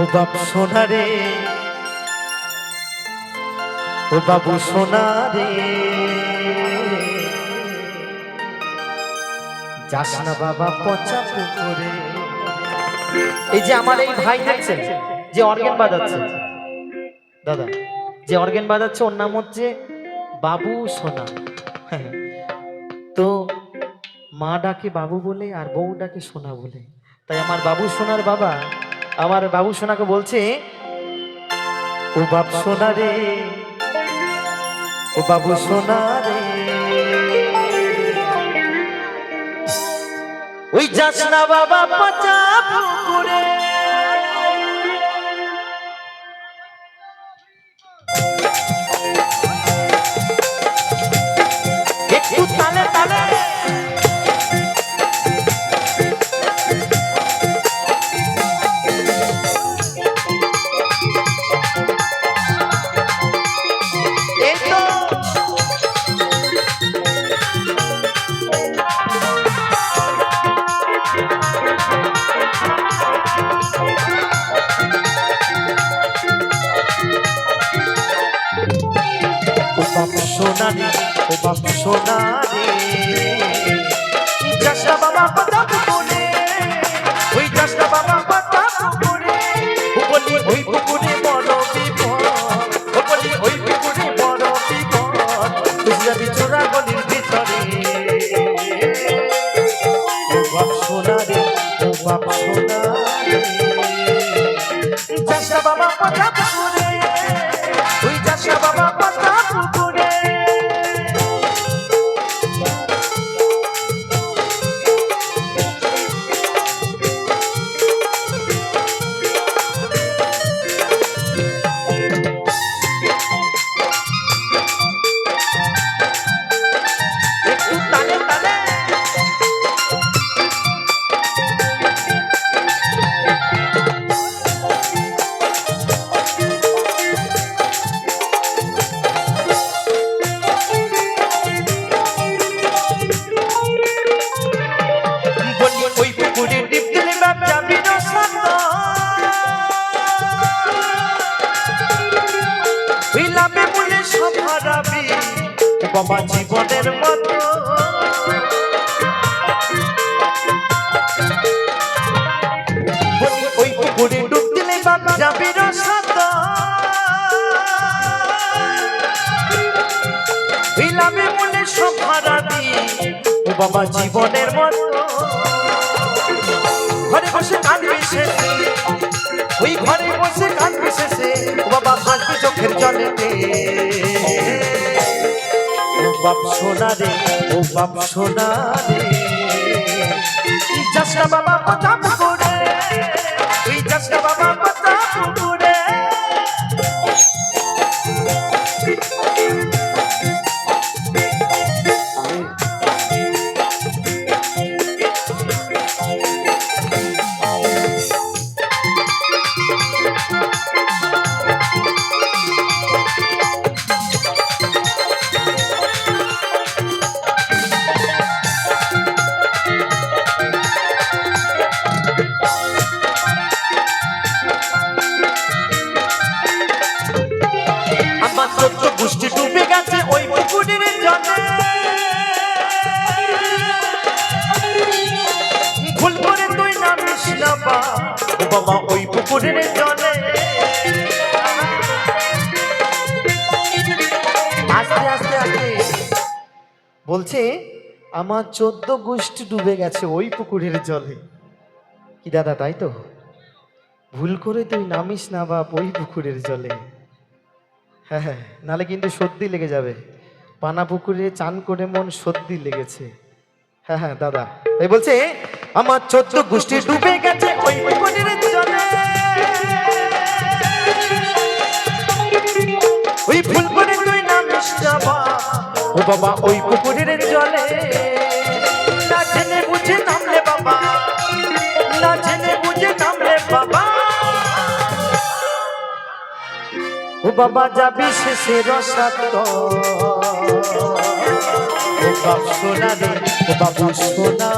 ও বাপ সোনা রে ও বাবু সোনা রে যাস না বাবা পচা পুকুরে। এই যে আমার এই ভাই দেখছেন, যে অর্গেন বাজাচ্ছে। দাদা, যে অর্গেন বাজাচ্ছে, ওর নাম হচ্ছে বাবু সোনা। হ্যাঁ তো মা ডাকে বাবু বলে আর বউ ডাকে সোনা বলে। তাই আমার বাবু সোনার বাবা আমার বাবু সোনাকে বলছে, ও বাপ সোনা রে, ও বাবু সোনা রে ওই যাস না বাবা পচা পুকুরে। সোনা রে। যাসনা বাবা পাতা পুকুরে ওই যাসনা বাবা পাতা পুকুরে বলি ওই পুকুরে বড় বিপদ। বলি ওই পুকুরে বড় জীবনের মতো ওই পুকুরে ডুব দিলে বাপ যাবি না সান্দা ওই সব হারাবি ও বাবা জীবনের মতো ঘরে বসে ওই ঘরে বসে কাঁদবি শেষে বাবা হাসবি চোখের জলেতে। বাপ সোনা রে ও বাপ সোনা রে। জাস্টা বাবা পাতা ওই জলে। আস্তে আস্তে আস্তে। বলছে আমার চোদ্দ গোষ্ঠী ডুবে গেছে ওই পুকুরের জলে। কি দাদা তাই তো? ভুল করে তুই নামিস না বাপ ওই পুকুরের জলে। হ্যাঁ হ্যাঁ নালে কিন্তু সর্দি লেগে যাবে। পানা পুকুরে চান করে মন সর্দি লেগেছে। হ্যাঁ হ্যাঁ দাদা। তাই বলছে আমার চোদ্দ গোষ্ঠী। ডুবে গেছে ওই পুকুরের নামিস বা ও বাবা, ওই পুকুরের জলে। না জেনে বুঝে নামলে বাবা। না জেনে বুঝে নামলে বাবা। ও বাবা, যাবি শেষে রসাত ও বাপ সোনা ও বাবু সোনা।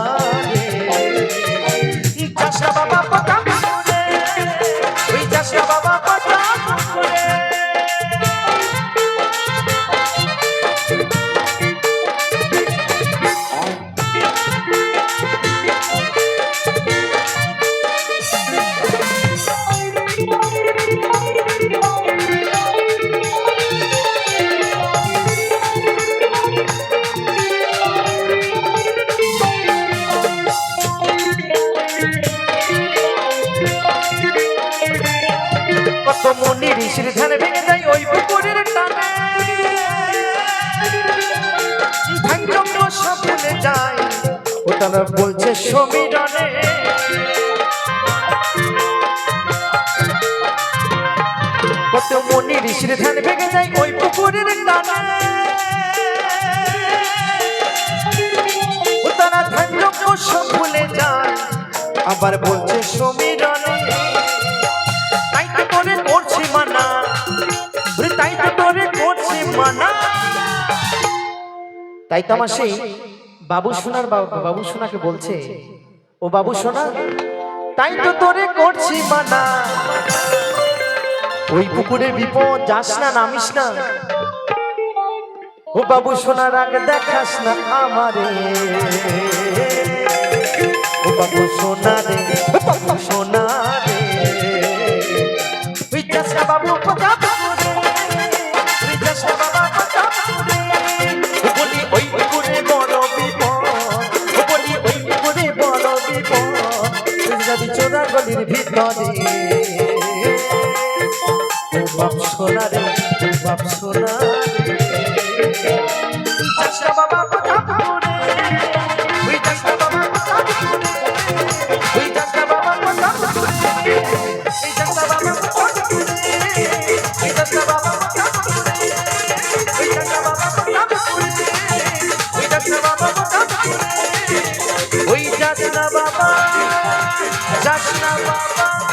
কত মনি ঋষির ধ্যান ভেঙে যায় ওই পুকুরের টানে। ভাগ্যম্য ভুলে যায় ও তারা বলছে সমীরণে। কত মনি ঋষির ধ্যান ভেঙে যায় ওই পুকুরের টানে। ও তারা ভাগ্যম্য সব ভুলে যায়, আবার বলছে সমীরণে। তাই তো আমার সেই বাবু সোনার বাবু সোনাকে বলছে ও বাবু সোনা তাই তো তোরে করছি মানা। ওই পুকুরে বিপদ যাস না নামিস না। ও বাবু সোনার আগে দেখাস না আমারে। ও বাবু সোনা রে বাবু সোনা ভিতরে। বাপ সোনা বাপ যাস না বাবা যাস না বাবা